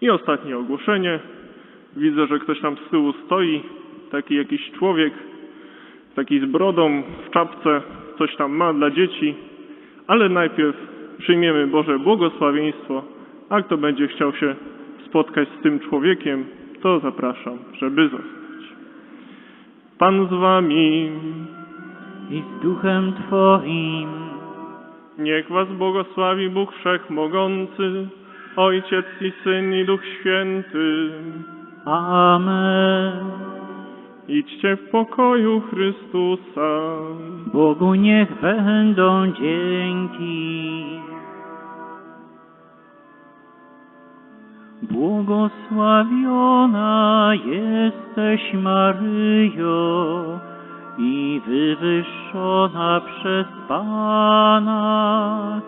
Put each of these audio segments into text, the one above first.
I ostatnie ogłoszenie. Widzę, że ktoś tam z tyłu stoi, taki jakiś człowiek, taki z brodą, w czapce, coś tam ma dla dzieci, ale najpierw przyjmiemy Boże błogosławieństwo, a kto będzie chciał się spotkać z tym człowiekiem, to zapraszam, żeby zostać. Pan z wami, i z duchem Twoim. niech was błogosławi Bóg Wszechmogący, Ojciec i Syn i Duch Święty. Amen. Idźcie w pokoju Chrystusa. Bogu niech będą dzięki. Błogosławiona jesteś Maryjo i wywyższona przez Pana.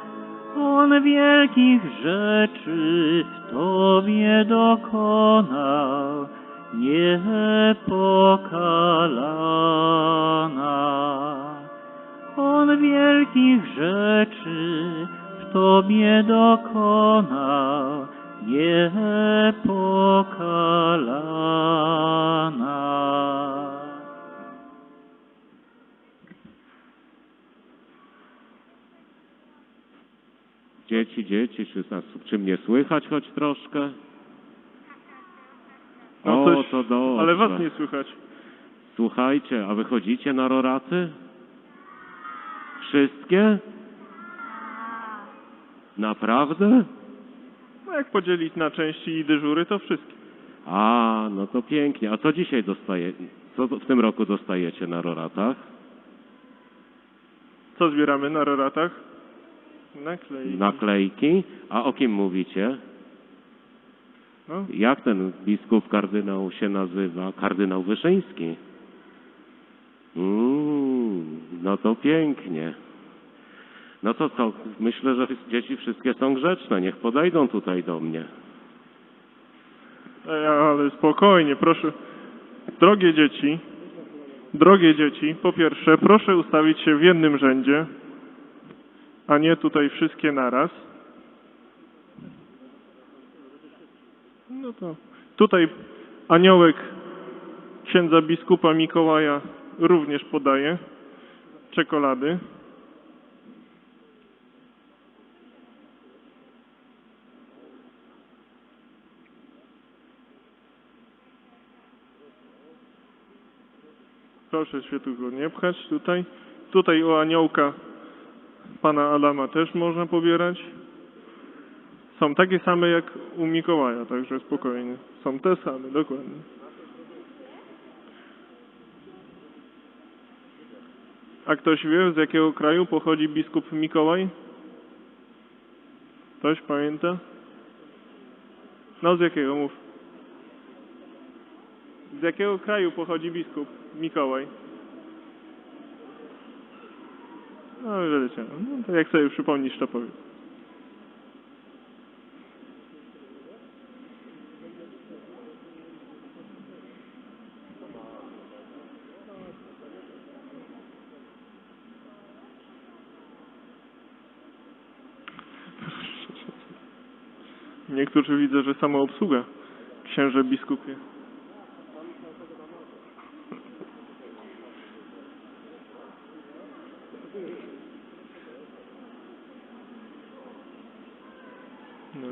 On wielkich rzeczy w Tobie dokonał, niepokalana. On wielkich rzeczy w Tobie dokonał, niepokalana. Dzieci, dzieci, czy, mnie słychać choć troszkę? No o, coś- to dobrze. Ale was nie słychać. Słuchajcie, a wychodzicie na roraty? Wszystkie? Naprawdę? No jak podzielić na części i dyżury, to wszystkie. A, no to pięknie. A co dzisiaj dostaje? Co w tym roku dostajecie na roratach? Co zbieramy na roratach? Naklejki. Naklejki? A o kim mówicie? No, Jak ten biskup kardynał się nazywa? Kardynał Wyszyński. Mm, no to pięknie. No to co? Myślę, że dzieci wszystkie są grzeczne. Niech podejdą tutaj do mnie. Ej, ale spokojnie, proszę. Drogie dzieci, drogie dzieci, po pierwsze, proszę ustawić się w jednym rzędzie, a nie tutaj wszystkie naraz. No to tutaj aniołek księdza biskupa Mikołaja również podaje czekolady. Proszę się tylko nie pchać tutaj. Tutaj u aniołka pana Adama też można pobierać. Są takie same jak u Mikołaja, także spokojnie. Są te same, dokładnie. A ktoś wie, z jakiego kraju pochodzi biskup Mikołaj? Ktoś pamięta? No z jakiego mów? Z jakiego kraju pochodzi biskup Mikołaj? No, wiecie, no to jak sobie przypomnisz, to powiedz. Niektórzy widzę, że sama obsługa. Księże biskupie. No.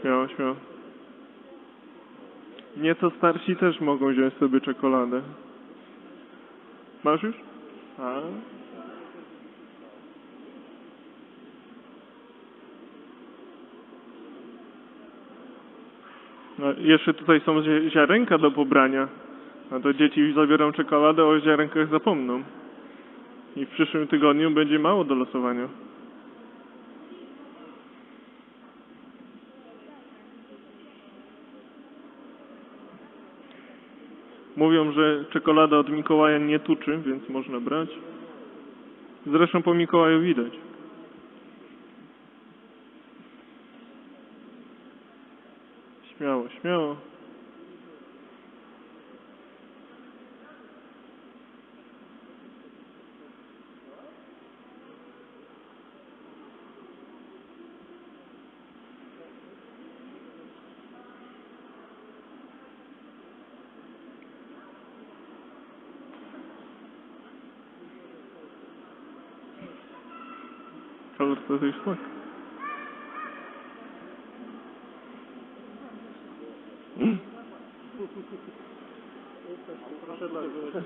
Śmiało, śmiało. Nieco starsi też mogą wziąć sobie czekoladę. Masz już? A. No, jeszcze tutaj są zi- ziarenka do pobrania. A to dzieci zabiorą czekoladę, o ziarenkach zapomną. I w przyszłym tygodniu będzie mało do losowania. Mówią, że czekolada od Mikołaja nie tuczy, więc można brać. Zresztą po Mikołaju widać. Śmiało, śmiało. Jest smak. Mm.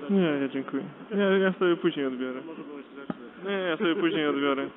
Nie, nie, dziękuję. Nie, ja sobie później odbiorę. Nie, ja sobie później odbiorę.